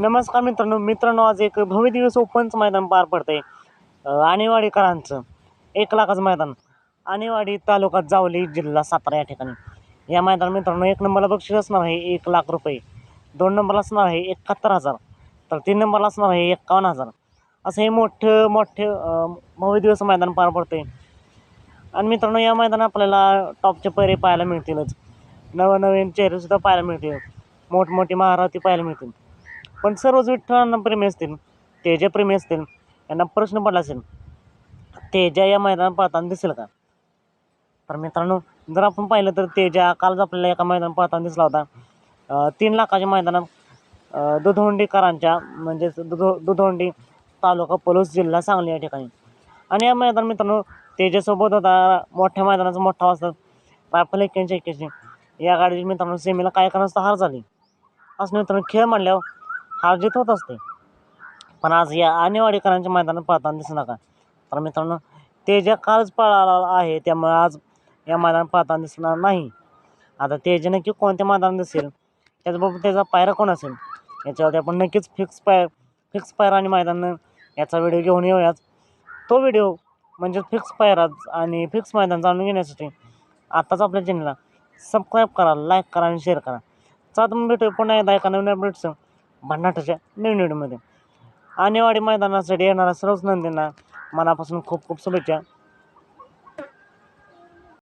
नमस्कार मित्रांनो मित्रांनो आज एक भव्य दिवस ओपनचं मैदान पार पडतंय. आहे आणेवाडीकरांचं एक लाखाचं मैदान. आणेवाडी तालुका जावली जिल्हा सातारा या ठिकाणी. या मैदान मित्रांनो एक नंबरला बक्षीस असणार आहे एक लाख रुपये. दोन नंबरला असणार आहे एकाहत्तर हजार. तर तीन नंबरला असणार आहे एकावन्न हजार. असं हे मोठं मोठं भव्यदिवस भव्य दिवस मैदान पार पडतंय. आणि मित्रांनो या मैदान आपल्याला टॉपचे पैरे पाहायला मिळतीलच. नवनवीन चेहरेसुद्धा पाहायला मिळतील. मोठमोठी महाराती पाहायला मिळतील. पण सर्वच विठ्ठलांना प्रेमी असतील तेजा प्रेमी असतील यांना प्रश्न पडला असेल तेजा या मैदानात पाहताना दिसेल का? तर मित्रांनो जर आपण पाहिलं तर तेजा कालच आपल्याला एका मैदानात पाहताना दिसला होता. तीन लाखाच्या मैदानात दुधोंडीकरांच्या म्हणजेच दुधो दुधोंडी तालुका पलूस जिल्हा सांगली या ठिकाणी. आणि या मैदान मित्रांनो तेजासोबत होता मोठ्या मैदानाचा मोठा वाजता रायफल एक्क्याऐंशी एक्क्याऐंशी. या गाडीची मित्रांनो सेमीला काय करण्याचा हार झाली? असं मित्रांनो खेळ म्हणल्यावर हार जीत होत असते पण आज या आणेवाडीकरांच्या मैदानात पाहताना दिसू नका. तर मित्रांनो तेजा कालच पळाला आहे त्यामुळे आज या मैदानात पाहताना दिसणार नाही. आता तेजा नक्की कोणत्या मैदानात दिसेल त्याचबरोबर त्याचा पायरा कोण असेल याच्यावरती आपण नक्कीच फिक्स पाय फिक्स पायरा आणि मैदान याचा व्हिडिओ घेऊन येऊयाच तो व्हिडिओ म्हणजे फिक्स पायरा आणि फिक्स मैदान जाणून घेण्यासाठी आत्ताच आपल्या चॅनलला सबस्क्राईब करा लाईक करा आणि शेअर करा. चला तुम्ही मग भेटूया पुन्हा एकदा एका नवीन अपडेट्स भन्नाटाच्या नवीन आणि आणेवाडी मैदानासाठी येणाऱ्या सर्वच नंदींना मनापासून खूप खूप शुभेच्छा.